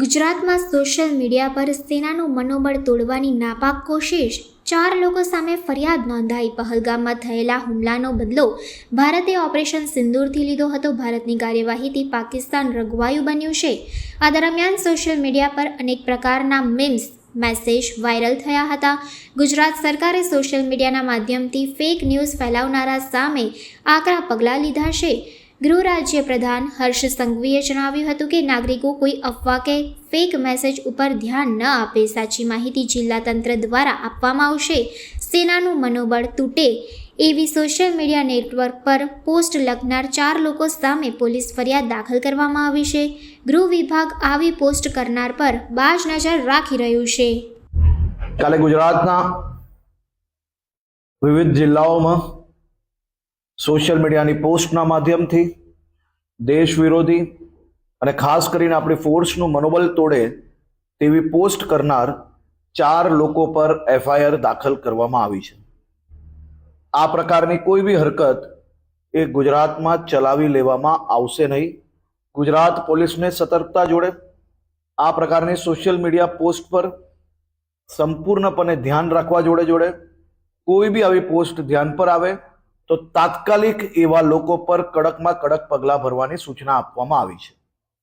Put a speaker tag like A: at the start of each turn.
A: ગુજરાતમાં social media પર સેનાનું મનોબળ તોડવાની નાપાક કોશિશ, ચાર લોકો સામે ફરિયાદ નોંધાઈ. પહલગામમાં થયેલા હુમલાનો બદલો ભારતે ઓપરેશન સિંદૂરથી લીધો હતો. ભારતની કાર્યવાહીથી પાકિસ્તાન રઘવાયું બન્યું છે. આ દરમિયાન સોશિયલ મીડિયા પર અનેક પ્રકારના મિમ્સ મેસેજ વાયરલ થયા હતા. ગુજરાત સરકારે સોશિયલ મીડિયાના માધ્યમથી ફેક ન્યૂઝ ફેલાવનારા સામે આકરા પગલાં લીધા છે. ગૃહ રાજ્ય પ્રધાન હર્ષ સંઘવીએ જણાવ્યું હતું કે નાગરિકો કોઈ અફવા કે ફેક મેસેજ ઉપર ધ્યાન ન આપે, સાચી માહિતી જિલ્લા તંત્ર દ્વારા આપવામાં આવશે. સેનાનું મનોબળ તૂટે એવી સોશિયલ મીડિયા નેટવર્ક પર પોસ્ટ લખનાર ચાર લોકો સામે પોલીસ ફરિયાદ દાખલ કરવામાં આવી છે. ગૃહ વિભાગ આવી પોસ્ટ કરનાર પર બાજ નજર રાખી રહ્યું છે.
B: કાલે ગુજરાતના વિવિધ જિલ્લાઓમાં સોશિયલ મીડિયાની પોસ્ટના માધ્યમથી દેશ વિરોધી અને ખાસ કરીને આપણી ફોર્સનું મનોબલ તોડે તેવી પોસ્ટ કરનાર ચાર લોકો પર એફઆઈઆર દાખલ કરવામાં આવી છે. આ પ્રકારની કોઈ બી હરકત એ ગુજરાતમાં ચલાવી લેવામાં આવશે નહીં. ગુજરાત પોલીસને સતર્કતા જોડે આ પ્રકારની સોશિયલ મીડિયા પોસ્ટ પર સંપૂર્ણપણે ધ્યાન રાખવા જોડે જોડે કોઈ બી આવી પોસ્ટ ધ્યાન પર આવે તો તાત્કાલિક એવા લોકો પર કડકમાં કડક પગલાં ભરવાની સૂચના આપવામાં આવી છે.